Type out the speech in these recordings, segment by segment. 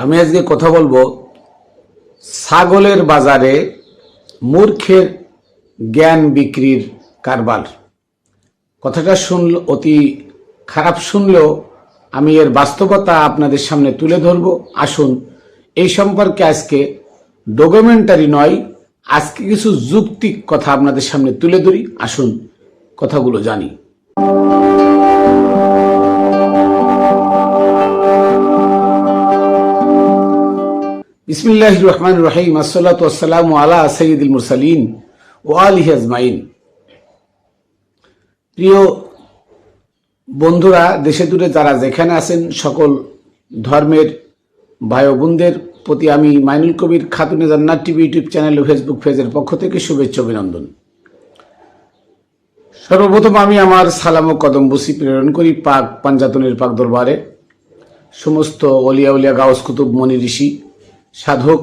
আমি আজকে কথা বলব ছাগলের বাজারে মূর্খের জ্ঞান বিক্রির কারবার। কথাটা শুনল, অতি খারাপ শুনলেও আমি এর বাস্তবতা আপনাদের সামনে তুলে ধরব। আসুন, এই সম্পর্কে আজকে ডকুমেন্টারি নয়, আজকে কিছু যুক্তিক কথা আপনাদের সামনে তুলে ধরি। আসুন, কথাগুলো জানি। বিসমিল্লাহ রহমান রহিম, আসসালাতু আসসালামু আলা সৈয়দুল মুরসালিন ও আলিহি আজমাইন। প্রিয় বন্ধুরা, দেশে দূরে যারা যেখানে আছেন, সকল ধর্মের ভাই বোনদের প্রতি আমি Mainul Kabir Khatune Jannat TV YouTube channel ও ফেসবুক পেজের পক্ষ থেকে শুভেচ্ছা অভিনন্দন। সর্বপ্রথম আমি আমার সালাম ও কদম বসি প্রেরণ করি পাক পাঞ্জাতনের পাক দরবারে। সমস্ত অলিয়া উলিয়া গাউস কুতুব মনি ঋষি সাধক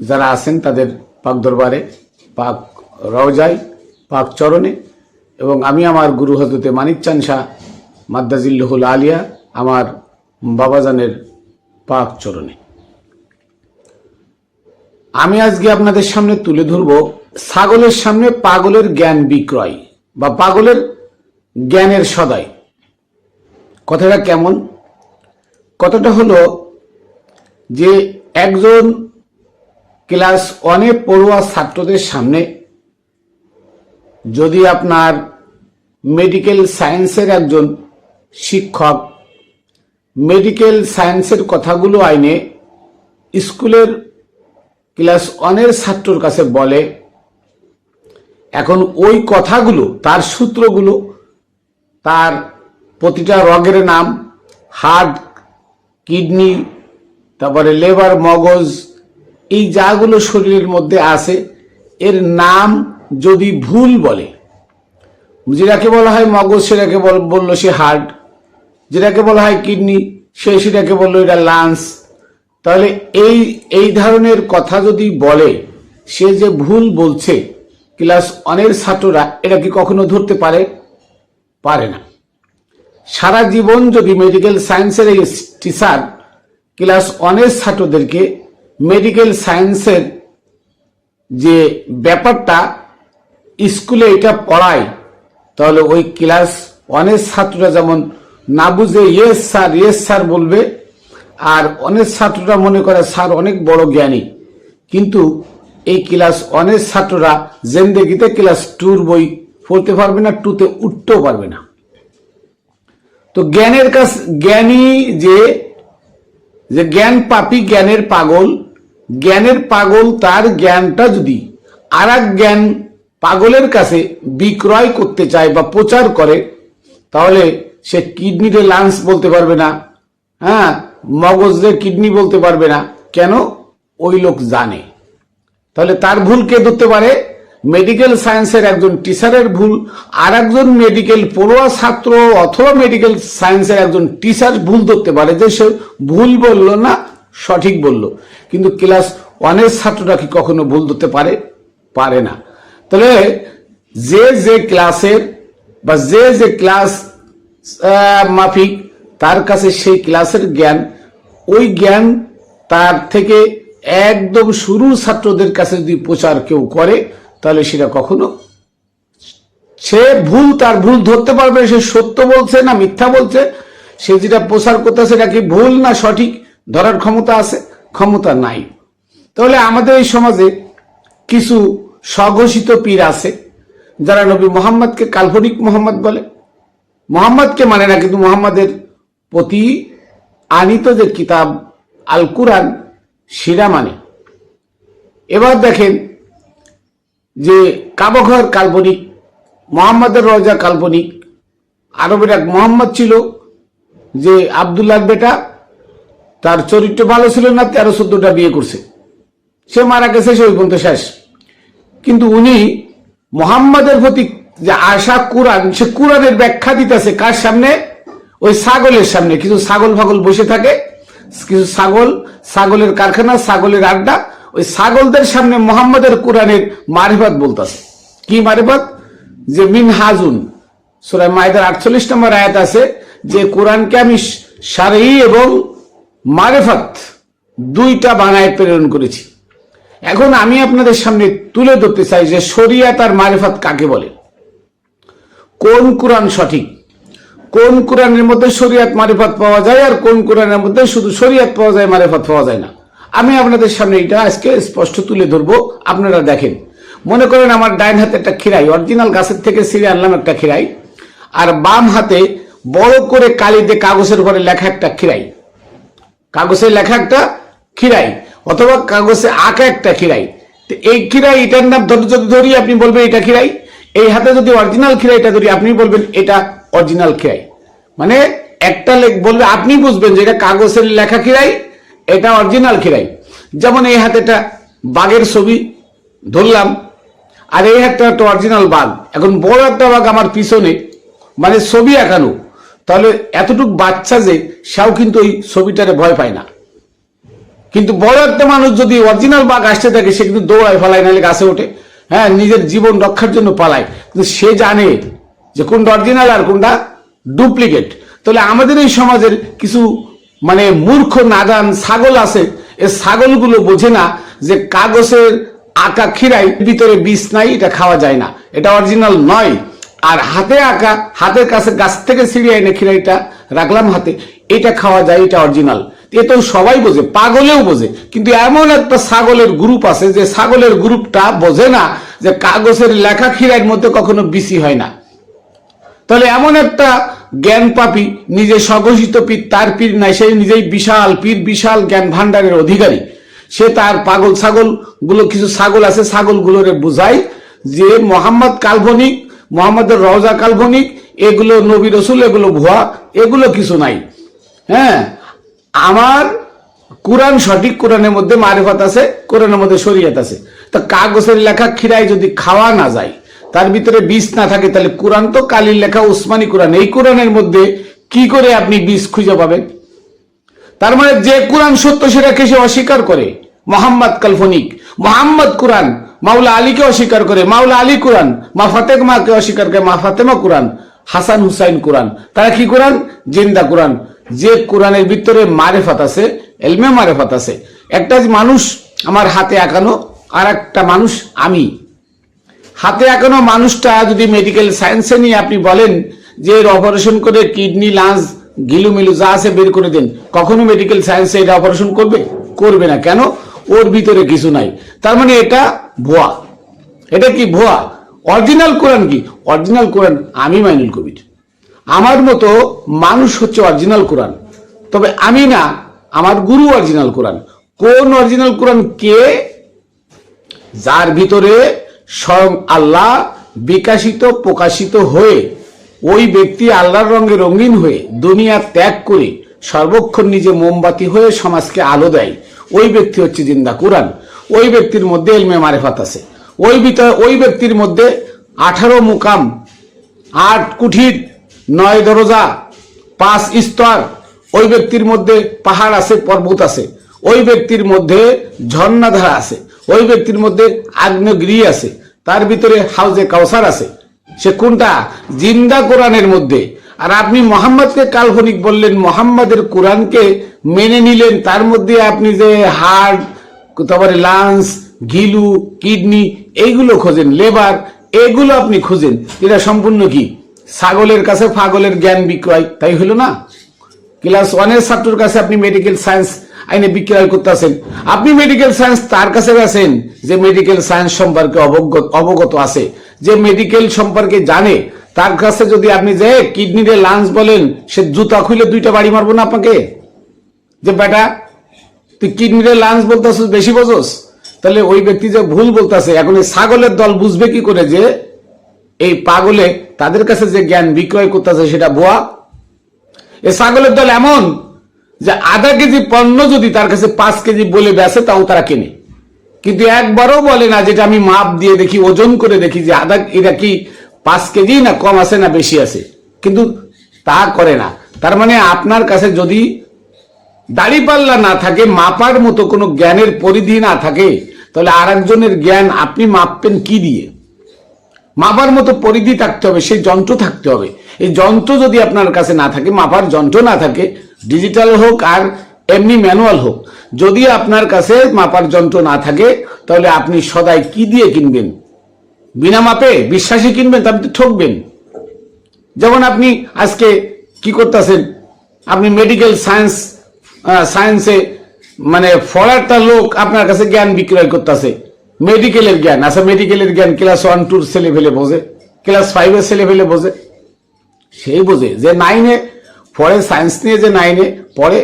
যারা আছেন তাদের পাক দরবারে, পাক রওজায়, পাক চরণে এবং আমি আমার গুরু হজরতে মানিক চান শাহ মাদ্দাজিল্লহুল আলিয়া আমার বাবাজানের পাক চরণে। আমি আজকে আপনাদের সামনে তুলে ধরব ছাগলের সামনে পাগলের জ্ঞান বিক্রয় বা পাগলের জ্ঞানের সদাই। কথাটা কেমন? কথাটা হলো যে একজন ক্লাস ওয়ানে পড়ুয়া ছাত্রদের সামনে যদি আপনার মেডিকেল সায়েন্সের একজন শিক্ষক মেডিকেল সায়েন্সের কথাগুলো আইনে স্কুলের ক্লাস ওয়ানের ছাত্রর কাছে বলে, এখন ওই কথাগুলো, তার সূত্রগুলো, তার প্রতিটা রগের নাম, হার্ট, কিডনি তারপরে লেবার, মগজ, এই যাগুলো শরীরের মধ্যে আছে। এর নাম যদি ভুল বলে, যেটাকে বলা হয় মগজ, সেটাকে বল- বলল সে হার্ট। যেটাকে বলা হয় কিডনি, সে সেটাকে বলল এটা লাংস। তাহলে এই এই ধরনের কথা যদি বলে, সে যে ভুল বলছে, ক্লাস অনের ছাত্ররা এটা কি কখনো ধরতে পারে? পারে না। সারা জীবন যদি মেডিকেল সায়েন্সের এই টিচার ক্লাস ওয়ানের ছাত্রদেরকে মেডিকেল সায়েন্সের যে ব্যাপারটা স্কুলে এটা পড়ায়, তাহলে ওই ক্লাস ওয়ানের ছাত্ররা যেমন না বুঝে ইয়েস স্যার ইয়েস স্যার বলবে, আর অনেক ছাত্ররা মনে করে স্যার অনেক বড় জ্ঞানী। কিন্তু এই ক্লাস ওয়ানের ছাত্ররা জেন্দেগিতে ক্লাস টুর বই পড়তে পারবে না টুতে উঠতেও পারবে না। তো জ্ঞানের কাছ, জ্ঞানী যে যে জ্ঞান পাপি জ্ঞানের পাগল জ্ঞানের পাগল তার জ্ঞানটা যদি আর জ্ঞান পাগলের কাছে বিক্রয় করতে চায় বা প্রচার করে, তাহলে সে কিডনিতে লাংস বলতে পারবে না হ্যাঁ? মগজদের কিডনি বলতে পারবে না। কেন? ওই লোক জানে। তাহলে তার ভুল কে ধরতে পারে? মেডিকেল সায়েন্সের একজন টিচারের ভুল আর একজন মেডিকেল পড়ুয়া ছাত্র অথবা মেডিকেল সায়েন্সের একজন টিচার ভুল ধরতে পারে যে সে ভুল বলল না, সঠিক বলল। কিন্তু ক্লাস ওয়ানের ছাত্ররা কি কখনো ভুল ধরতে পারে? পারে না। তাহলে যে যে ক্লাসের বা যে যে ক্লাস মাফিক, তার কাছে সেই ক্লাসের জ্ঞান, ওই জ্ঞান তার থেকে একদম শুরুর ছাত্রদের কাছে যদি প্রচার কেউ করে তাহলে সেটা কখনো? সে ভুল, তার ভুল ধরতে পারবে, সে সত্য বলছে না মিথ্যা বলছে, সে যেটা প্রচার করতেছে এটা কি ভুল না সঠিক? ধরার ক্ষমতা আছে? ক্ষমতা নাই। তাহলে আমাদের এই সমাজে কিছু স্বঘোষিত পীর আছে, যারা নবী মোহাম্মদকে কাল্পনিক মোহাম্মদ বলে। মোহাম্মদকে মানে না, কিন্তু মোহাম্মদের প্রতি আনিত যে কিতাব আল কুরআন সেটা মানে। এবার দেখেন যে কাবাঘর কাল্পনিক, মোহাম্মদের রজা কাল্পনিক, আরবের এক মোহাম্মদ ছিল যে আবদুল্লাহর বেটা, তার চরিত্র ভালো ছিল না, তেরো চোদ্দটা বিয়ে করছে। সে মারা গেছে সে ওই পর্যন্ত শেষ। কিন্তু উনি মোহাম্মদের প্রতি যে আশা কোরআন, সে কোরআনের ব্যাখ্যা দিতেছে কার সামনে? ওই ছাগলের সামনে। কিছু ছাগল ফাগল বসে থাকে, কিছু ছাগল, ছাগলের কারখানা, ছাগলের আড্ডা ওই ছাগলদের সামনে মোহাম্মদের কোরআনের মারিফাত বলতেছে। কি মারিফাত? যে মিন হাজুন সুরায় মায়েদের আটচল্লিশ নম্বর আয়াত আছে, যে কোরআনকে আমি সারি এবং মারেফাত দুইটা বানায় প্রেরণ করেছি। এখন আমি আপনাদের সামনে তুলে ধরতে চাই যে শরিয়াত আর মারেফাত কাকে বলে? কোন কোরআন সঠিক? কোন কোরআনের মধ্যে শরিয়াত মারেফাত পাওয়া যায় আর কোন কোরআনের মধ্যে শুধু শরিয়াত পাওয়া যায়, মারেফাত পাওয়া যায় না? আমি আপনাদের সামনে এটা আজকে স্পষ্ট তুলে ধরবো, আপনারা দেখেন। মনে করেন আমার ডাইন হাতে একটা খিরাই, অরিজিনাল গাছের থেকে ছিঁড়ে আনলাম একটা খিরাই, আর বাম হাতে বড় করে কালি দিয়ে কাগজের উপরে লেখা একটা খিরাই। কাগজে লেখা একটা খিরাই, অথবা কাগজে আঁকা একটা খিরাই। তো এই খিরাই, এটার নাম যদি ধরি, আপনি বলবেন এটা খিরাই। এই হাতে যদি অরিজিনাল খিরাইটা ধরি, আপনি বলবেন এটা অরিজিনাল খিরাই। মানে একটা বলবে, আপনি বুঝবেন যে এটা কাগজের লেখা খিরাই এটা অরিজিনাল খিরাই। যেমন এই হাতে একটা বাঘের ছবি ধরলাম, আর এই একটা একটা অরিজিনাল বাঘ। এখন বড় একটা বাঘ আমার পিছনে মানে ছবি আঁকানো। তাহলে এতটুক বাচ্চা যে সেও কিন্তু ওই ছবিটারে ভয় পায় না। কিন্তু বড় একটা মানুষ যদি অরিজিনাল বাঘ আসতে থাকে, সে কিন্তু দৌড়ায়, ফেলায়, নাহলে গাছে ওঠে। হ্যাঁ নিজের জীবন রক্ষার জন্য পালায়। কিন্তু সে জানে যে কোনটা অরিজিনাল আর কোনটা ডুপ্লিকেট তাহলে আমাদের এই সমাজের কিছু মানে মূর্খ নাদান ছাগল আছে, এ ছাগলগুলো বোঝে না যে কাগজের আঁকা খিরাই ভিতরে বিষ নাই, এটা খাওয়া যায় না। এটা অরিজিনাল নয়। আর হাতে আঁকা, হাতের কাছে গাছ থেকে ছিঁড়ে এনে খিরাইটা রাখলাম হাতে, এটা খাওয়া যায়, এটা অরিজিনাল। এ তো সবাই বোঝে, পাগলেও বোঝে। কিন্তু এমন একটা ছাগলের গ্রুপ আছে যে ছাগলের গ্রুপটা বোঝে না যে কাগজের লেখা খিরাইয়ের মধ্যে কখনো বিসি হয় না। তাহলে এমন একটা জ্ঞান পাপি, নিজে স্বঘোষিত পীর, তার পীর নাই, সে নিজেই বিশাল পীর, বিশাল জ্ঞান ভান্ডারের অধিকারী। সে তার পাগল ছাগলগুলো কিছু ছাগল আছে ছাগল গুলোরে বুঝায় যে মোহাম্মদ কাল্পনিক মোহাম্মদের রওজা কাল্পনিক, এগুলো নবী রসুল, এগুলো ভুয়া, এগুলো কিছু নাই। হ্যাঁ? আমার কোরআন সঠিক, কোরআনের মধ্যে মারেফত আছে, কোরআনের মধ্যে শরীয়ত আছে। তা কাগজের লেখা খিরাই যদি খাওয়া না যায় তার ভিতরে বীজ না থাকে, তাহলে কোরআন তো কালির লেখা, উসমানী কোরআন। এই কোরআনের মধ্যে কি করে আপনি বীজ খুঁজে পাবেন? তার মানে যে কোরআন সত্য সেটাকে সে অস্বীকার করে? মোহাম্মদ কাল্পনিক মোহাম্মদ কোরআন, মাওলা আলীকে অস্বীকার করে, মাওলা আলী কোরআন, মা ফাতেমাকে অস্বীকার করে, মা ফাতেমা কোরআন, হাসান হুসাইন কোরআন। তারা কি কোরআন? জিন্দা কোরআন। যে কোরআনের ভিতরে মারেফাত আছে, এলমে মারেফাত আছে। একটা মানুষ আমার হাতে আঁকানো আর একটা মানুষ আমি। হাতে এখনও মানুষটা যদি মেডিকেল সায়েন্সে নিয়ে আপনি বলেন যে এর অপারেশন করে কিডনি লাঞ্চ গিলু মিলু যা আছে বের করে দেন, কখনো মেডিকেল সায়েন্সে এটা অপারেশন করবে? করবে না। কেন? ওর ভিতরে কিছু নাই। তার মানে এটা ভুয়া। এটা কি ভুয়া? অরিজিনাল কোরআন কি? অরিজিনাল কোরআন আমি মাইনুল কবির। আমার মতো মানুষ হচ্ছে অরিজিনাল কোরআন। তবে আমি না, আমার গুরু অরিজিনাল কোরআন। কোন অরিজিনাল কোরআন কে? যার ভিতরে স্বয়ং আল্লাহ বিকাশিত, প্রকাশিত হয়ে ওই ব্যক্তি আল্লাহর রঙে রঙিন হয়ে দুনিয়া ত্যাগ করে সর্বক্ষণ নিজে মোমবাতি হয়ে সমাজকে আলো দেয়। ওই ব্যক্তি হচ্ছে জিন্দা কোরআন। ওই ব্যক্তির মধ্যে এলমে মারেফাত আছে। ওই ভিতর ওই ব্যক্তির মধ্যে আঠারো মুকাম, আট কুঠির, নয় দরজা, পাঁচ স্তর ওই ব্যক্তির মধ্যে পাহাড় আছে, পর্বত আছে। ওই ব্যক্তির মধ্যে ঝর্ণাধারা আছে। ওই ব্যক্তির মধ্যে আগ্নেয়গিরি আছে। তার ভিতরে হাউজে কাউসার আছে। সে কোনটা? জিন্দা কোরআনের মধ্যে। আর আপনি মোহাম্মদকে কাল্পনিক বললেন, মোহাম্মদের কোরআনকে মেনে নিলেন, তার মধ্যে আপনি যে হার্ট তারপরে লাংস গিলু কিডনি, এইগুলো খোঁজেন, লেবার, এগুলো আপনি খুঁজেন। এটা সম্পূর্ণ কি? ছাগলের কাছে ফাগলের জ্ঞান বিক্রয়, তাই হলো না? ক্লাস ওয়ানের ছাত্রের কাছে আপনি মেডিকেল সায়েন্স আইনে বিক্রয় করতেছেন। আপনি মেডিকেল সায়েন্স তার কাছে গেছেন যে মেডিকেল সায়েন্স সম্পর্কে অবগত অবগত আছে। যে মেডিকেল সম্পর্কে জানে, তার কাছে যদি আপনি যে কিডনিতে লাঞ্চ বলেন, সে জুতা খুলে দুইটা বাড়ি মারবো না আপনাকে? যে বেটা, তুই কিডনিতে লাঞ্চ বলতেছিস, বেশি বোঝোস? তাহলে ওই ব্যক্তি যে ভুল বলতেছে, এখন এই ছাগলের দল বুঝবে কি করে যে এই পাগলে তাদের কাছে যে জ্ঞান বিক্রয় করতেছে, সেটা বোয়া এ ছাগলের দল এমন যে আধা কেজি পণ্য যদি তার কাছে পাঁচ কেজি বলে বেসে তাও তারা কেনে। কিন্তু একবারও বলে না, যেটা আমি মাপ দিয়ে দেখি, ওজন করে দেখি যে আধা, এটা কি পাঁচ কেজি না কম আছে না বেশি আছে? কিন্তু তা করে না। তার মানে আপনার কাছে যদি দাড়িপাল্লা না থাকে, মাপার মতো কোনো জ্ঞানের পরিধি না থাকে, তাহলে আর জ্ঞান আপনি মাপবেন কি দিয়ে? মাপার মতো পরিধি থাকতে হবে, সেই যন্ত্র থাকতে হবে। এই যন্ত্র যদি আপনার কাছে না থাকে, মাপার যন্ত্র না থাকে ডিজিটাল হোক আর এমনি ম্যানুয়াল হোক, যদি আপনার কাছে মাপার যন্ত্র না থাকে, তাহলে আপনি সদাই কি দিয়ে কিনবেন? বিনা মাপে? বিশ্বাসী কিনবেন? তা আপনি ঠকবেন। যেমন আপনি আজকে কি করতেছেন? আপনি মেডিকেল সায়েন্স সায়েন্সে মানে ফরারটা লোক আপনার কাছে জ্ঞান বিক্রয় করতেছে। মেডিকেলের জ্ঞান। আচ্ছা মেডিকেলের জ্ঞান ক্লাস ওয়ান টুর ছেলে ফেলে বোঝে ক্লাস ফাইভের ছেলে ফেলে বোঝে। সেই বোঝে যে নাইনে পরে সায়েন্স নিয়ে যে নাইনে পরে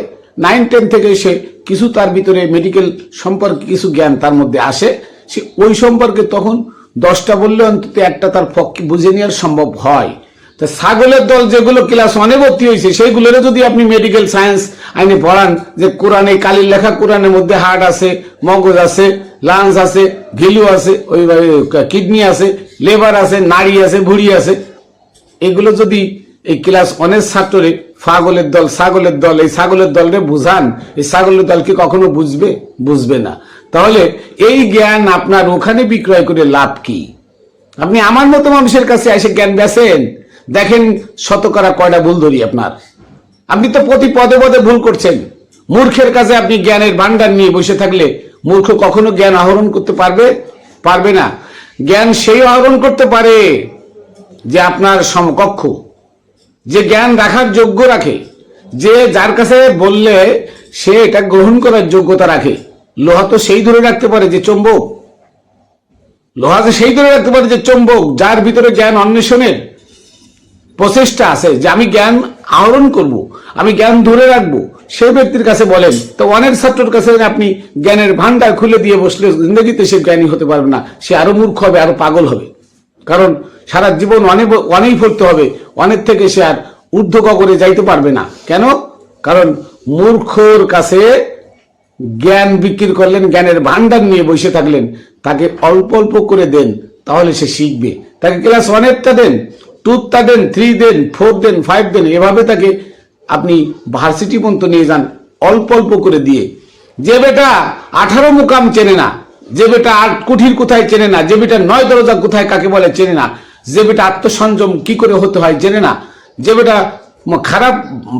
নাইন টেন থেকে সে কিছু তার ভিতরে মেডিকেল সম্পর্কে কিছু জ্ঞান তার মধ্যে আসে। সে ওই সম্পর্কে তখন দশটা বললে অন্তত একটা তার পক্ষে বুঝে নেওয়ার সম্ভব হয়। তা ছাগলের দল যেগুলো ক্লাস ওয়ানে ভর্তি হয়েছে সেইগুলোরে যদি আপনি মেডিকেল সায়েন্স আইনে পড়ান, যে কোরআনে, কালির লেখা কোরআনের মধ্যে হার্ট আছে, মগজ আছে লাংস আছে, ঘিলু আছে ওই কিডনি আছে লেবার আছে, নাড়ি আছে, ভুড়ি আছে, এগুলো যদি এই ক্লাস অনেক ছাত্রে ফাগলের দল, ছাগলের দল, এই ছাগলের দলরে বুঝান, এই ছাগলের দলকে কখনো বুঝবে? বুঝবে না। তাহলে এই জ্ঞান আপনার ওখানে বিক্রয় করে লাভ কি? আপনি আমার মতো মানুষের কাছে এসে জ্ঞান বেছেন? দেখেন শতকরা কয়টা ভুল ধরি আপনার। আপনি তো প্রতি পদে পদে ভুল করছেন। মূর্খের কাছে আপনি জ্ঞানের ভান্ডার নিয়ে বসে থাকলে মূর্খ কখনো জ্ঞান আহরণ করতে পারবে? পারবে না। জ্ঞান সেই আহরণ করতে পারে যে আপনার সমকক্ষ, যে জ্ঞান রাখার যোগ্য রাখে, যে যার কাছে বললে সে এটা গ্রহণ করার যোগ্যতা রাখে। লোহা তো সেই ধরে রাখতে পারে যে চুম্বক। লোহা তো সেই ধরে রাখতে পারে যে চুম্বক, যার ভিতরে জ্ঞান অন্বেষণের প্রচেষ্টা আছে যে আমি জ্ঞান আহরণ করব, আমি জ্ঞান ধরে রাখব। সেই ব্যক্তির কাছে বলেন, তো অনেক ছাত্রের কাছে আপনি জ্ঞানের ভান্ডার খুলে দিয়ে বসলে জিন্দগিতে সে জ্ঞানী হতে পারবে না, সে আরও মূর্খ হবে, আরও পাগল হবে। কারণ সারা জীবন অনেক অনেক পড়তে হবে, অনেক থেকে সে আর ঊর্ধ্ব গগনে যাইতে পারবে না। কেন? কারণ মূর্খর কাছে জ্ঞান বিক্রি করলেন, জ্ঞানের ভান্ডার নিয়ে বসে থাকলেন, তাকে অল্প অল্প করে দেন, তাহলে সে শিখবে। তাকে ক্লাস ওয়ানেরটা then টুথটা then three then four then five then, এভাবে তাকে আপনি ভার্সিটি পর্যন্ত নিয়ে যান, অল্প অল্প করে দিয়ে। যে বেটা আঠারো মুকাম চেনে না, যে বেটা আট কুঠির কোথায় চেনে না, যে বেটা নয় দরজা কোথায় কাকে বলে চেনে না, যে বেটা আত্মসংযম কি করে হতে হয় জেনে না, যে বেটা খারাপ,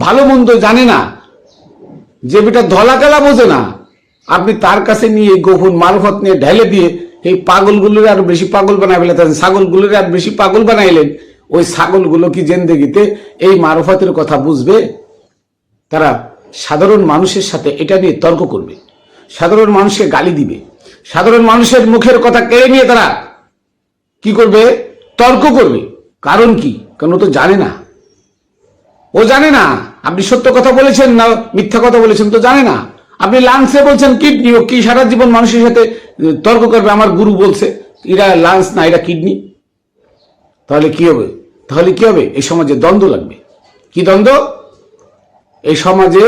ভালো মন্দ জানে না, যে বেটা ধলা কালা বোঝে না, আপনি তার কাছে নিয়ে গোপন মারফত নিয়ে ঢেলে দিয়ে এই পাগলগুলোর আরও বেশি পাগল বানাই ফেলেছেন ছাগলগুলোর আর বেশি পাগল বানাইলেন। ওই ছাগলগুলো কি জেন্দেগিতে এই মারফতের কথা বুঝবে? তারা সাধারণ মানুষের সাথে এটা নিয়ে তর্ক করবে। সাধারণ মানুষকে গালি দিবে। সাধারণ মানুষের মুখের কথা কেড়ে নিয়ে তারা কি করবে? তর্ক করবে। কারণ কি? কারণ তো জানে না। ও জানে না। আপনি সত্য কথা বলেছেন না মিথ্যা কথা বলেছেন তো জানে না। আপনি লাঞ্চে বলছেন, কিডনি? ও কি সারা জীবন মানুষের সাথে তর্ক করবে? আমার গুরু বলছে, এরা লাঞ্চ না, এরা কিডনি। তাহলে কি হবে? তাহলে কি হবে? এই সমাজে দ্বন্দ্ব লাগবে। কি দ্বন্দ্ব? এই সমাজে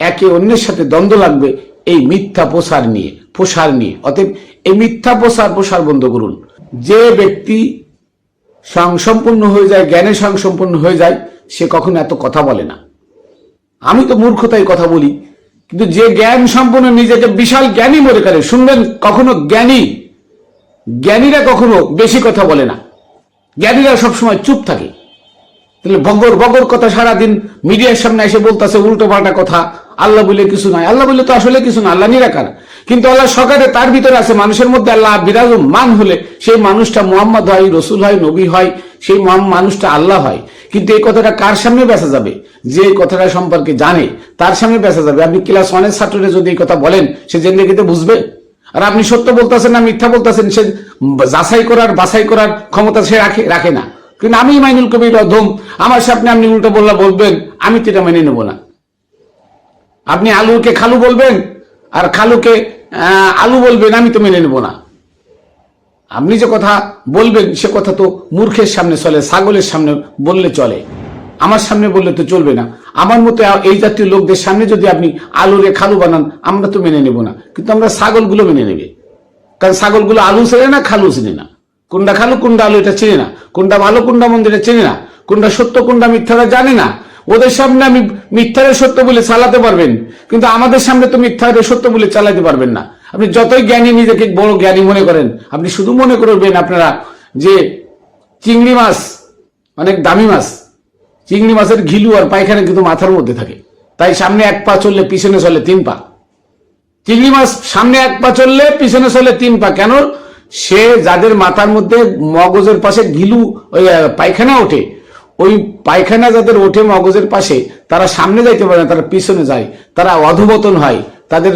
একে অন্যের সাথে দ্বন্দ্ব লাগবে এই মিথ্যা প্রসার নিয়ে প্রসার নিয়ে। অতএব এই মিথ্যা প্রসার প্রসার বন্ধ করুন। যে ব্যক্তি সংসম্পূর্ণ হয়ে যায়, জ্ঞানে সংসম্পূর্ণ হয়ে যায়, সে কখনো এত কথা বলে না। আমি তো মূর্খতাই কথা বলি, কিন্তু যে জ্ঞান সম্পূর্ণ নিজেকে বিশাল জ্ঞানী মনে করে, শুনবেন, কখনো জ্ঞানী, জ্ঞানীরা কখনো বেশি কথা বলে না। জ্ঞানীরা সবসময় চুপ থাকে। তাহলে বগর বগর কথা সারাদিন মিডিয়ার সামনে এসে বলতেছে উল্টো পাল্টা কথা। আল্লাহ বলে কিছু নয় আল্লাহ বলে তো আসলে কিছু না আল্লাহ নিরাকার। কিন্তু আল্লাহ সকালে তার ভিতরে আছে মানুষের মধ্যে আল্লাহ বিরাজ মান হলে সেই মানুষটা মোহাম্মদ হয়, রসুল হয়, নবী হয়, সেই মানুষটা আল্লাহ হয়। কিন্তু এই কথাটা কার সামনে বেচা যাবে? যে কথাটা সম্পর্কে জানে, তার সামনে বেচা যাবে। আপনি ক্লাস ওয়ানের ছাত্ররা যদি এই কথা বলেন, সে জেন্দেগিতে বুঝবে? আর আপনি সত্য বলতেছেন না, মিথ্যা বলতেছেন, সে যাচাই করার, বাছাই করার ক্ষমতা সে রাখে রাখে না। কিন্তু আমি মাইনুল কবির অধম, আমার সামনে আপনি উল্টো বললা বলবেন, আমি তো এটা মেনে নেব না। আপনি আলুকে খালু বলবেন, আর খালুকে আলু বলবেন, আমি তো মেনে নেব না। আপনি যে কথা বলবেন, সে কথা তো মূর্খের সামনে চলে, ছাগলের সামনে বললে চলে। আমার সামনে বললে তো চলবে না। আমার মতো এই জাতীয় লোকদের সামনে যদি আপনি আলু আলুরে খালু বানান, আমরা তো মেনে নেব না। কিন্তু আমরা ছাগলগুলো মেনে নেবে। কারণ ছাগলগুলো আলু চেনে না, খালু চেনে না। কোনটা খালু, কোনটা আলু এটা চেনে না। কোনটা ভালো, কোনটা মন্দ এটা চেনে না। কোনটা সত্য, কোনটা মিথ্যাটা জানে না। ওদের সামনে আমি মিথ্যারে সত্য বলে চালাতে পারবেন। কিন্তু আমাদের সামনে তো মিথ্যারে সত্য বলে চালাতে পারবেন না। আপনি যতই জ্ঞানী নিজেকে বড় জ্ঞানী মনে করেন, আপনি শুধু মনে করবেন আপনারা যে চিংড়ি মাছ, অনেক দামি মাছ চিংড়ি মাছের ঘিলু আর পায়খানা কিন্তু মাথার মধ্যে থাকে। তাই সামনে এক পা চললে, পিছনে চলে তিন পা। চিংড়ি মাছ সামনে এক পা চললে, পিছনে চলে তিন পা। কেন? সে যাদের মাথার মধ্যে মগজের পাশে ঘিলু, ওই পায়খানা ওঠে, ওই পায়খানা যাদের ওঠে মগজের পাশে, তারা সামনে যাইতে পারে না, তারা পিছনে যায়, তারা অধবতন হয়, তাদের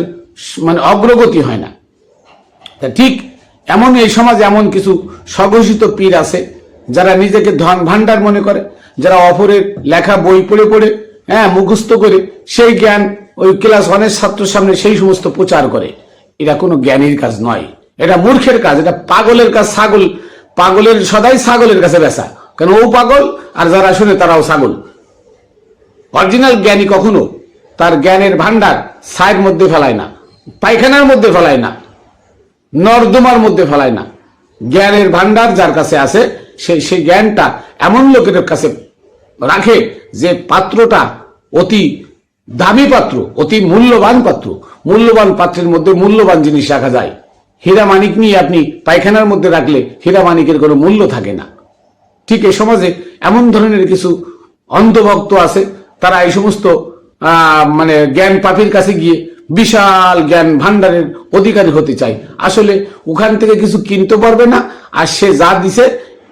মানে অগ্রগতি হয় না। তা ঠিক এমন এই সমাজে এমন কিছু স্বঘোষিত পীর আছে, যারা নিজেকে ধন ভান্ডার মনে করে। যারা অপরের লেখা বই পড়ে পড়ে হ্যাঁ মুখস্থ করে সেই জ্ঞান ওই ক্লাস ওয়ানের ছাত্রের সামনে সেই সমস্ত প্রচার করে। এটা কোনো জ্ঞানীর কাজ নয়। এটা মূর্খের কাজ, এটা পাগলের কাজ, ছাগল। পাগলের সদাই ছাগলের কাছে বেসা কেন ও পাগল আর যারা শুনে তারাও ছাগল। অরিজিনাল জ্ঞানী কখনো তার জ্ঞানের ভান্ডার ছায়ের মধ্যে ফেলায় না, পায়খানার মধ্যে ফেলায় না, নর্দমার মধ্যে ফেলায় না। জ্ঞানের ভান্ডার যার কাছে আছে সেই সেই জ্ঞানটা এমন লোকের কাছে রাখে যে পাত্রটা অতি দামি পাত্র, অতি মূল্যবান পাত্র। মূল্যবান পাত্রের মধ্যে মূল্যবান জিনিস রাখা যায়। হীরা মানিক নিয়ে আপনি পায়খানার মধ্যে রাখলে হীরা মানিকের কোনো মূল্য থাকে না। ঠিক এই সমাজে এমন ধরনের কিছু অন্ধভক্ত আছে, তারা এই সমস্ত মানে জ্ঞান পাপীর কাছে গিয়ে বিশাল জ্ঞান ভান্ডারের অধিকারী হতে চায়। আসলে ওখান থেকে কিছু কিনতে পারবে না, আর সে যা দিছে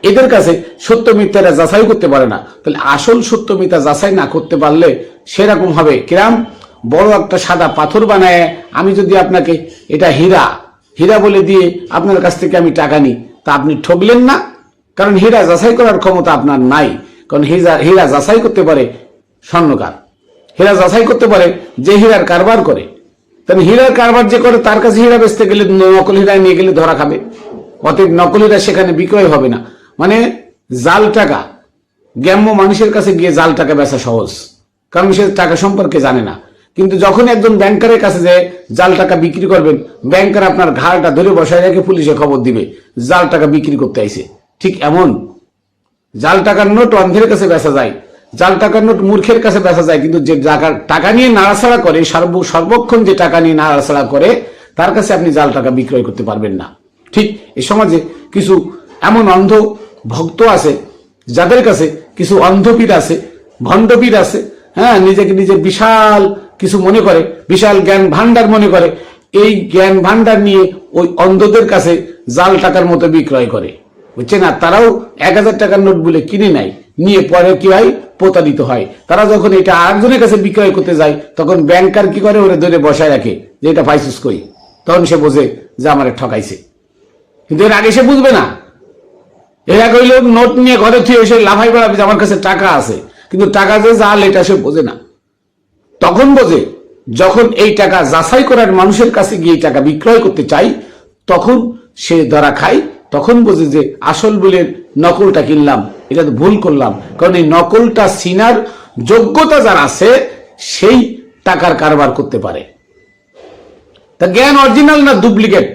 এদের কাছে সত্য মিথ্যারা যাচাই করতে পারে না। তাহলে আসল সত্য মিথ্যা যাচাই না করতে পারলে সেরকম হবে। কিরাম? বড় একটা সাদা পাথর বানায়, আমি যদি আপনাকে এটা হীরা হীরা বলে দিয়ে আপনার কাছ থেকে আমি টাকা নিই, তা আপনি ঠকলেন না? কারণ হীরা যাচাই করার ক্ষমতা আপনার নাই। কারণ হীরা হীরা যাচাই করতে পারে স্বর্ণকার। হীরা যাচাই করতে পারে যে হীরার কারবার করে। তাহলে হীরার কারবার যে করে, তার কাছে হীরা বেচতে গেলে নকল হীরা নিয়ে গেলে ধরা খাবে। অতএব নকল হীরা সেখানে বিক্রয় হবে না। মানে জাল টাকা। গ্রাম্য মানুষের কাছে গিয়ে জাল টাকা বেচা সহজ। কারণ সে টাকা সম্পর্কে জানে না। কিন্তু যখন একজন ব্যাংকারের কাছে যে জাল টাকা বিক্রি করবেন, ব্যাংকার আপনার ঘাড়টা ধরে বসায় রেখে পুলিশে খবর দিবে, জাল টাকা বিক্রি করতে আইছে। ঠিক এমন। জাল টাকার নোট অন্ধের কাছে বেচা যায়। জাল টাকার নোট মূর্খের কাছে বেচা যায়। কিন্তু যে টাকা নিয়ে নাড়াছাড়া করে, সর্ব, সর্বক্ষণ যে টাকা নিয়ে নাড়াছাড়া করে, তার কাছে আপনি জাল টাকা বিক্রয় করতে পারবেন না। ঠিক এ সমাজে কিছু এমন অন্ধ ভক্ত আছে, যাদের কাছে কিছু অন্ধপীর আছে ভণ্ডপীর আছে হ্যাঁ নিজেকে নিজে বিশাল কিছু মনে করে, বিশাল জ্ঞান ভান্ডার মনে করে, এই জ্ঞান ভান্ডার নিয়ে ওই অন্ধদের কাছে জাল টাকার মতো বিক্রয় করে। বুঝছেন আর তারাও এক হাজার টাকার নোট বলে কিনে নেয়, নিয়ে পরে কি হয়? প্রতারিত হয়। তারা যখন এটা আরেকজনের কাছে বিক্রয় করতে যায়, তখন ব্যাংকার কি করে? ওরা ধরে বসায় রাখে যে এটা পাইছিস কই? তখন সে বোঝে যে আমার ঠকাইছে। কিন্তু এর আগে সে বুঝবে না। এরা কইল, নোট নিয়ে ঘরে থুয়ে এসে লাফাই বেড়াবে যে আমার কাছে টাকা আছে। কিন্তু টাকা যে জাল এটা সে বোঝে না। তখন বোঝে, যখন এই টাকা যাচাই করার মানুষের কাছে গিয়ে টাকা বিক্রয় করতে চাই, তখন সে ধরা খায়। তখন বোঝে যে আসল বলে নকলটা কিনলাম, এটা তো ভুল করলাম। কারণ এই নকলটা চিনার যোগ্যতা যার আছে, সেই টাকার কারবার করতে পারে। তা জ্ঞান অরিজিনাল না ডুপ্লিকেট?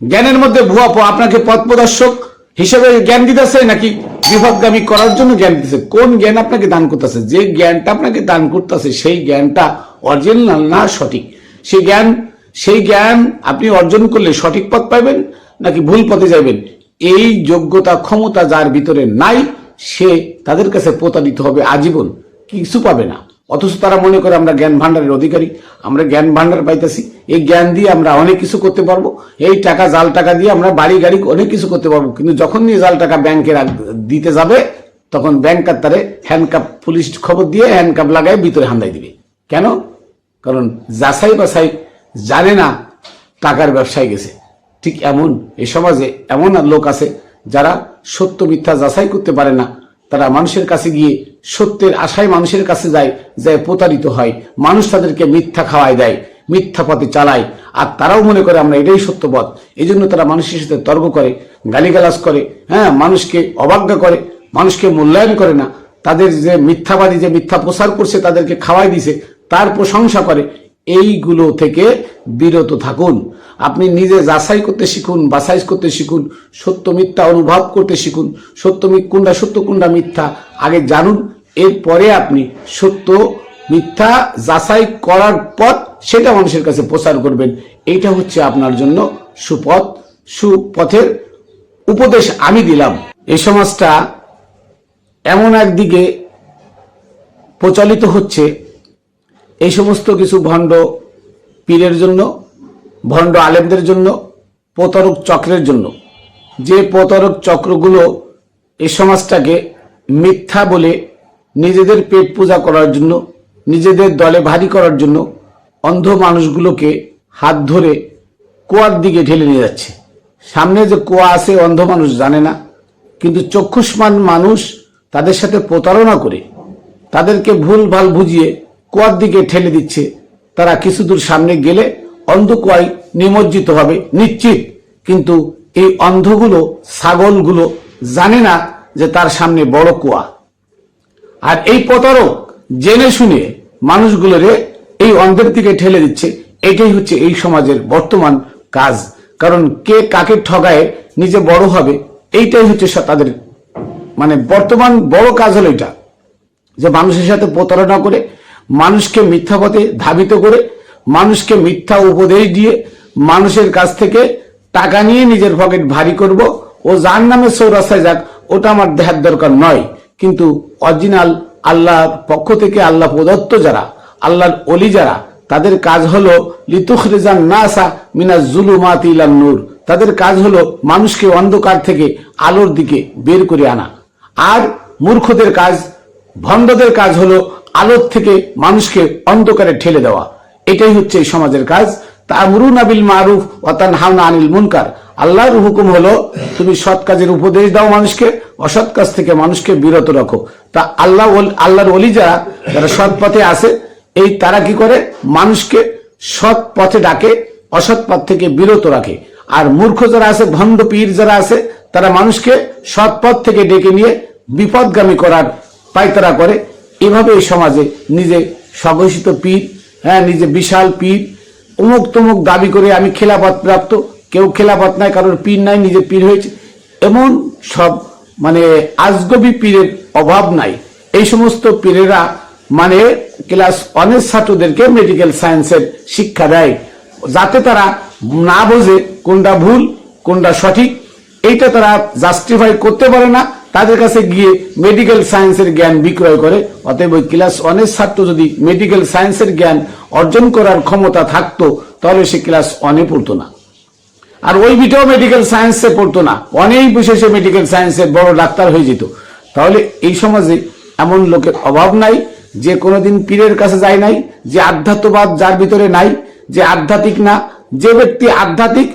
জ্ঞানের মধ্যে ভুয়া আপনাকে পথ প্রদর্শক হিসেবে জ্ঞান দিতেছে নাকি বিপদগামী করার জন্য জ্ঞান দিতেছে? কোন জ্ঞান আপনাকে দান করতেছে? যে জ্ঞানটা আপনাকে দান করতেছে, সেই জ্ঞানটা অরিজিনাল না সঠিক? সেই জ্ঞান সেই জ্ঞান আপনি অর্জন করলে সঠিক পথ পাইবেন নাকি ভুল পথে যাবেন এই যোগ্যতা, ক্ষমতা যার ভিতরে নাই, সে তাদের কাছে প্রতারিত হবে, আজীবন কিছু পাবে না। অথচ তারা মনে করে আমরা জ্ঞান ভান্ডারের অধিকারী, আমরা জ্ঞান ভান্ডার পাইতেছি। এই জ্ঞান দিয়ে আমরা অনেক কিছু করতে পারব। এই টাকা, জাল টাকা দিয়ে আমরা বাড়ি গাড়ি অনেক কিছু করতে পারব। কিন্তু যখন নিয়ে জাল টাকা ব্যাংকে দিতে যাবে, তখন ব্যাংকার তারে হ্যান্ডকাপ পুলিশ খবর দিয়ে হ্যান্ডকাপ লাগায় ভিতরে হান্দাই দিবে। কেন? কারণ যাচাই বাছাই জানে না টাকার ব্যবসায় গেছে। ঠিক এমন এই সমাজে এমন লোক আছে যারা সত্য মিথ্যা যাচাই করতে পারে না। তারা মানুষের কাছে গিয়ে সত্যের আশায় মানুষের কাছে যায় যায় প্রতারিত হয়। মানুষ তাদেরকে মিথ্যা খাওয়ায় দেয়, মিথ্যা পথে চালায়। আর তারাও মনে করে আমরা এটাই সত্য পথ এই জন্য তারা মানুষের সাথে তর্ক করে, গালিগালাজ করে হ্যাঁ মানুষকে অবজ্ঞা করে, মানুষকে মূল্যায়ন করে না। তাদের যে মিথ্যাবাদী, যে মিথ্যা প্রচার করছে, তাদেরকে খাওয়াই দিছে, তার প্রশংসা করে। এইগুলো থেকে বিরত থাকুন। আপনি নিজে যাচাই করতে শিখুন, বাছাই করতে শিখুন, সত্য মিথ্যা অনুভব করতে শিখুন। সত্য কোনটা সত্য, কোনটা মিথ্যা, আগে জানুন। এরপরে আপনি সত্য, মিথ্যা যাচাই করার পথ সেটা মানুষের কাছে প্রচার করবেন। এইটা হচ্ছে আপনার জন্য সুপথ, সুপথের উপদেশ আমি দিলাম। এই সমাজটা এমন একদিকে প্রচলিত হচ্ছে, এই সমস্ত কিছু ভণ্ড পীরের জন্য ভণ্ড আলেমদের জন্য, প্রতারক চক্রের জন্য। যে প্রতারক চক্রগুলো এই সমাজটাকে মিথ্যা বলে নিজেদের পেট পূজা করার জন্য, নিজেদের দলে ভারী করার জন্য অন্ধ মানুষগুলোকে হাত ধরে কুয়ার দিকে ঠেলে নিয়ে যাচ্ছে। সামনে যে কুয়া আছে, অন্ধ মানুষ জানে না, কিন্তু চক্ষুষ্মান মানুষ তাদের সাথে প্রতারণা করে, তাদেরকে ভুল ভালো বুঝিয়ে কুয়ার দিকে ঠেলে দিচ্ছে। তারা কিছু দূর সামনে গেলে অন্ধকুয়ায় নিমজ্জিত হবে, নিশ্চিত। কিন্তু এই অন্ধগুলো, ছাগলগুলো জানে না যে তার সামনে বড় কুয়া। আর এই প্রতারক জেনে শুনে মানুষগুলোরে এই অন্ধের দিকে ঠেলে দিচ্ছে। এটাই হচ্ছে এই সমাজের বর্তমান কাজ। কারণ কে কাকে ঠগায়, নিজে বড় হবে, এইটাই হচ্ছে তাদের মানে বর্তমান বড় কাজ হলো এটা। যে মানুষের সাথে প্রতারণা করে, মানুষকে মিথ্যা পথে ধাবিত করে মানুষকে মিথ্যা উপদেশ দিয়ে মানুষের কাছ থেকে টাকা নিয়ে নিজের পকেট ভারী করব। ও যার নামে সৌরাস্তায় যাক, ওটা আমার দেহার দরকার নয়। কিন্তু অরিজিনাল আল্লাহর পক্ষ থেকে আল্লাহ প্রদত্ত যারা, আল্লাহর অলি যারা, তাদের কাজ হলো লিতুখরিজান নাসা মিনা জুলুমাত ইলান নূর। তাদের কাজ হলো মানুষকে অন্ধকার থেকে আলোর দিকে বের করে আনা। আর মূর্খদের কাজ, ভণ্ডদের কাজ হলো আলোর থেকে মানুষকে অন্ধকারে ঠেলে দেওয়া। এটাই হচ্ছে এই সমাজের কাজ। তামরুন আবিল মারুফ অতান হাওনা আনিল মুনকার। আল্লাহর হুকুম হলো, তুমি সৎ কাজের উপদেশ দাও মানুষকে, অসৎ কাজ থেকে মানুষকে বিরত রাখো। তা আল্লাহ আল্লাহর অলি যারা যারা সৎ পথে আসে এই তারা কি করে? মানুষকে সৎ পথে ডাকে, অসৎ পথ থেকে বিরত রাখে। আর মূর্খ যারা আছে, ভণ্ড পীর যারা আছে, তারা মানুষকে সৎ পথ থেকে ডেকে নিয়ে বিপদগামী করার পায়তারা করে। এভাবে এই সমাজে নিজে স্বঘোষিত পীর হ্যাঁ নিজে বিশাল পীর। অমুক তমুক দাবি করে আমি খেলাপথ প্রাপ্ত। কেউ খেলাপথ নাই, কারোর পীর নাই, নিজে পীর হয়েছে। এমন সব মানে আজগবি পীরের অভাব নাই। এই সমস্ত পীরেরা মানে ক্লাস অনেক ছাত্রদেরকে মেডিকেল সায়েন্সের শিক্ষা দেয়। যাতে তারা না বোঝে কোনটা ভুল, কোনটা সঠিক। এইটা তারা জাস্টিফাই করতে পারে না। তাদের কাছে গিয়ে মেডিকেল সায়েন্সের জ্ঞান বিক্রয় করে, অতএব ওই ক্লাস অনেক ছাত্র যদি মেডিকেল সায়েন্সের জ্ঞান অর্জন করার ক্ষমতা থাকতো, তাহলে সে ক্লাস অনে পড়তো না। আর ওই বিটাও মেডিকেল সায়েন্সে পড়তো না। অনেক বিশেষে মেডিকেল সায়েন্সের বড় ডাক্তার হয়ে যেত। তাহলে এই সমাজে এমন লোকের অভাব নাই, যে কোনোদিন পীরের কাছে যায় নাই, যে আধ্যাত্মবাদ যার ভিতরে নাই, যে আধ্যাত্মিক না, যে ব্যক্তি আধ্যাত্মিক,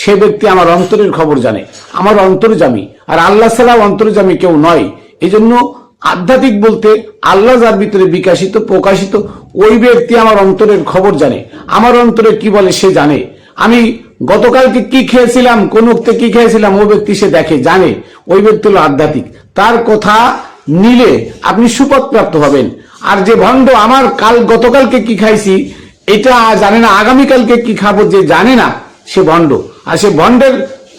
সে ব্যক্তি আমার অন্তরের খবর জানে। আমার অন্তর্জামী আর আল্লাহ সালাম অন্তর্জামী কেউ নয়। এই জন্য আধ্যাত্মিক বলতে আল্লাহ যার ভিতরে বিকাশিত, প্রকাশিত, ওই ব্যক্তি আমার অন্তরের খবর জানে। আমার অন্তরে কি বলে সে জানে। আমি গতকালকে কি খেয়েছিলাম, কোন উক্তে কি খেয়েছিলাম, ও ব্যক্তি সে দেখে, জানে। ওই ব্যক্তি হলো আধ্যাত্মিক। তার কথা নিলে আপনি সুপথ প্রাপ্ত হবেন। আর যে ভণ্ড, আমার কাল গতকালকে কি খাইছি, এটা জানে না, আগামীকালকে কি খাব যে জানে না, সে ভণ্ড। আর সে ভণ্ডের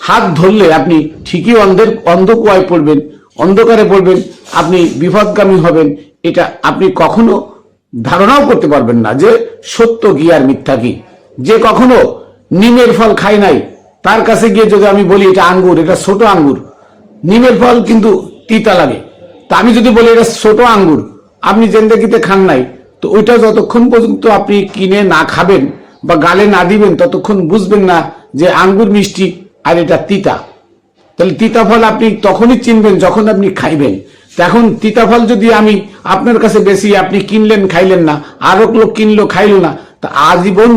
হাত ধরলে আপনি ঠিকই অন্ধের অন্ধকুয়ায় পড়বেন, অন্ধকারে পড়বেন, আপনি বিপদগামী হবেন। এটা আপনি কখনো ধারণাও করতে পারবেন না যে সত্য কি আর মিথ্যা কি। যে কখনো নিমের ফল খায় নাই, তার কাছে গিয়ে যদি আমি বলি এটা আঙ্গুর, এটা ছোট আঙ্গুর, নিমের ফল কিন্তু তিতা লাগে। তা আমি যদি বলি এটা ছোট আঙ্গুর, আপনি জেন্দেগিতে খান নাই, তো ওইটা যতক্ষণ পর্যন্ত আপনি কিনে না খাবেন বা গালে না দিবেন, ততক্ষণ বুঝবেন না যে আঙ্গুর মিষ্টি আর এটা তিতা। তাহলে তিতা ফল আপনি তখনই চিনবেন যখন আপনি খাইবেন। এখন তিতা ফল যদি আমি আপনার কাছে বেশি আপনি কিনলেন, খাইলেন না, আরও লোক কিনলো, খাইলো না, তা আজীবন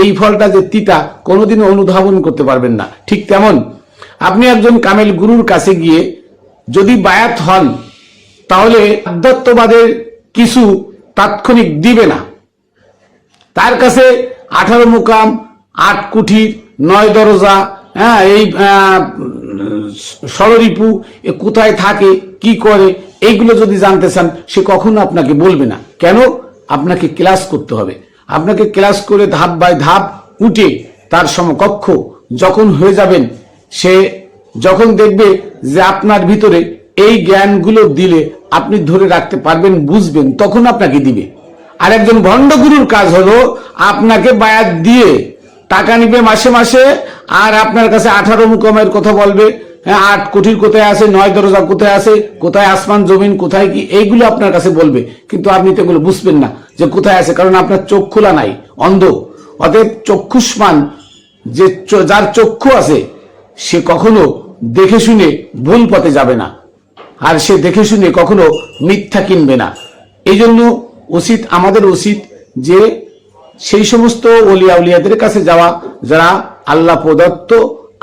এই ফলটা যে তিতা, কোনোদিনও অনুধাবন করতে পারবেন না। ঠিক তেমন আপনি একজন কামেল গুরুর কাছে গিয়ে যদি বায়াত হন, তাহলে আধ্যাত্মবাদের কিছু তাৎক্ষণিক দিবে না। তার কাছে আঠারো মুকাম, আট কুঠির, নয় দরজা হ্যাঁ এই ষড়রিপু কোথায় থাকে, কি করে, এইগুলো যদি জানতে চান, সে কখনো আপনাকে বলবে না। কেন? আপনাকে ক্লাস করতে হবে। আপনাকে ক্লাস করে ধাপ বাই ধাপ উঠে তার সমকক্ষ যখন হয়ে যাবেন, সে যখন দেখবে যে আপনার ভিতরে এই জ্ঞানগুলো দিলে আপনি ধরে রাখতে পারবেন, বুঝবেন, তখন আপনাকে দিবে। আর একজন ভণ্ডগুরুর কাজ হলো, আপনাকে বায়াত দিয়ে টাকা নিবে মাসে মাসে, আর আপনার কাছে আঠারো মুকমের কথা বলবে হ্যাঁ আট কোটির কোথায় আছে, নয় দরজা কোথায় আছে, কোথায় আসমান, জমিন, কোথায় কি, এইগুলো আপনার কাছে বলবে। কিন্তু আপনি তো এগুলো বুঝবেন না যে কোথায় আছে, কারণ আপনার চোখ খোলা নাই, অন্ধ। অতএব চক্ষুষ্মান, যে যার চক্ষু আছে, সে কখনো দেখে শুনে ভুল পথে যাবে না। আর সে দেখে শুনে কখনো মিথ্যা কিনবে না। এই জন্য উচিত, আমাদের উচিত যে সেই সমস্ত অলিয়া উলিয়াদের কাছে যাওয়া, যারা আল্লাহ প্রদত্ত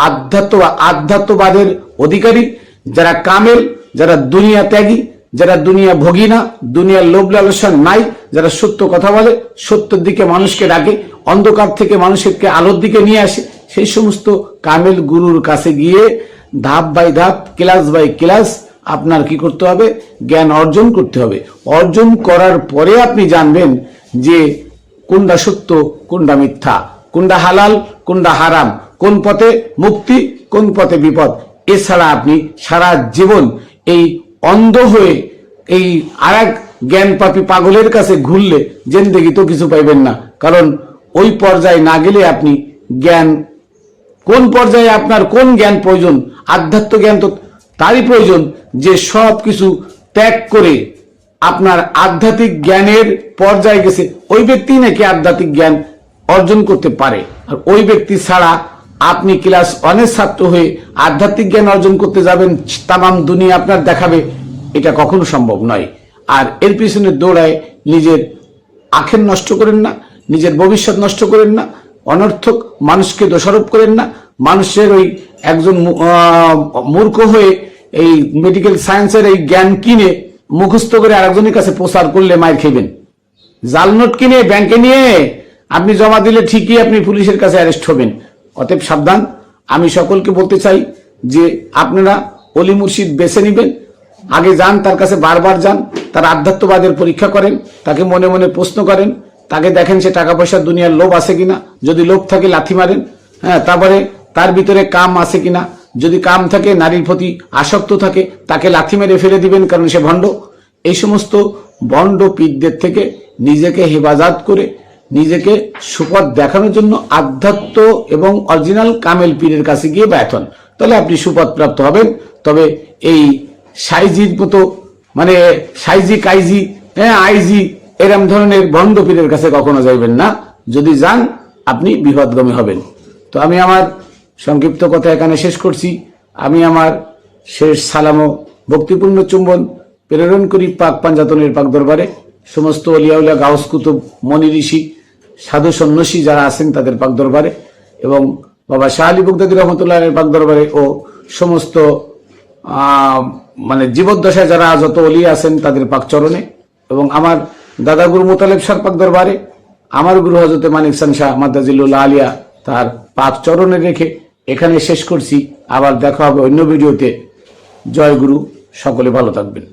আধ্যাত্ম আধ্যাত্মবাদের অধিকারী, যারা কামেল, যারা দুনিয়া ত্যাগী, যারা দুনিয়া ভোগী না দুনিয়ার লোভ লালসা নাই, যারা সত্য কথা বলে, সত্যের দিকে মানুষকে ডাকে, অন্ধকার থেকে মানুষকে আলোর দিকে নিয়ে আসে, সেই সমস্ত কামেল গুরুর কাছে গিয়ে ধাপ বাই ধাপ, ক্লাস বাই ক্লাস আপনার কি করতে হবে? জ্ঞান অর্জন করতে হবে। অর্জন করার পরে আপনি জানবেন যে কোনটা সত্য কোনটা মিথ্যা কোনটা হালাল কোনটা হারাম, কোন পথে মুক্তি, কোন পথে বিপদ, এছাড়া আপনি সারা জীবন এই অন্ধ হয়ে এই আর এক জ্ঞানপাপী পাগলের কাছে ঘুরলে জেন্দেগি তো কিছু পাইবেন না। কারণ ওই পর্যায়ে না গেলে আপনি জ্ঞান, কোন পর্যায়ে আপনার কোন জ্ঞান প্রয়োজন, আধ্যাত্ম জ্ঞান তো তারই প্রয়োজন যে সব কিছু ত্যাগ করে আপনার আধ্যাত্মিক জ্ঞানের পর্যায়ে গেছে, ওই ব্যক্তি নাকি আধ্যাত্মিক জ্ঞান অর্জন করতে পারে। আর ওই ব্যক্তি ছাড়া আপনি ক্লাস অনেক ছাত্র হয়ে আধ্যাত্মিক জ্ঞান অর্জন করতে যাবেন, তামাম দুনিয়া আপনার দেখাবে, এটা কখনো সম্ভব নয়। আর এর পিছনে দৌড়ায় নিজের আখের নষ্ট করেন না, নিজের ভবিষ্যৎ নষ্ট করেন না, অনর্থক মানুষকে দোষারোপ করেন না, মানুষের ওই একজন মূর্খ হয়ে এই মেডিকেল সায়েন্সের এই জ্ঞান কিনে মুখস্থ করে আরেকজনের কাছে প্রচার করলে মায়ের খেবেন জাল নোট কিনে ব্যাংকে নিয়ে আপনি জমা দিলে ঠিকই আপনি পুলিশের কাছে অ্যারেস্ট হবেন। অতএব সাবধান। আমি সকলকে বলতে চাই যে আপনারা অলি মুর্শিদ বেছে নেবেন। আগে যান, তার কাছে বারবার যান, তার আধ্যাত্মবাদের পরীক্ষা করেন, তাকে মনে মনে প্রশ্ন করেন, তাকে দেখেন সে টাকা পয়সার দুনিয়ার লোভ আছে কিনা। যদি লোভ থাকে লাথি মারেন হ্যাঁ তারপরে তার ভিতরে কাম আছে কিনা যদি কাম থাকে, নারীর প্রতি আসক্ত থাকে, তাকে লাথি মেরে ফেলে দিবেন কারণ সে ভণ্ড। এই সমস্ত বন্ড পীরদের থেকে নিজেকে হেফাজত করে, নিজেকে সুপথ দেখানোর জন্য আধ্যাত্ম এবং অরিজিনাল কামেল পীরের কাছে গিয়ে ব্যর্থ হন। তাহলে আপনি সুপথ প্রাপ্ত হবেন। তবে এই সাইজির মতো মানে সাইজি, কাইজি হ্যাঁ আইজি, এরম ধরনের বন্ড পীরের কাছে কখনো যাইবেন না। যদি যান, আপনি বিপদগামী হবেন। তো আমি আমার সংক্ষিপ্ত কথা এখানে শেষ করছি। আমি আমার শেষ সালাম ও ভক্তিপূর্ণ চুম্বন প্রেরণ করি পাক পাঞ্জাতনের পাক দরবারে। সমস্ত অলিয়াউলিয়া, গাউস কুতুব, মনি ঋষি, সাধু সন্ন্যাসী যারা আছেন তাদের পাক দরবারে এবং বাবা শাহ আলী বুগদাদি রহমতুল্লাহ পাক দরবারে ও সমস্ত মানে জীবদ্দশায় যারা যত অলি আছেন তাদের পাক চরণে এবং আমার দাদা গুরু মোতালেব সার পাক দরবারে, আমার গুরু হজরতে মানিক সান শাহ মাদ্দাজিল্লুল্লাহ আলিয়া তার পাক চরণে রেখে এখানে শেষ করছি। আবার দেখা হবে অন্য ভিডিওতে। জয় গুরু সকলে ভালো থাকবেন।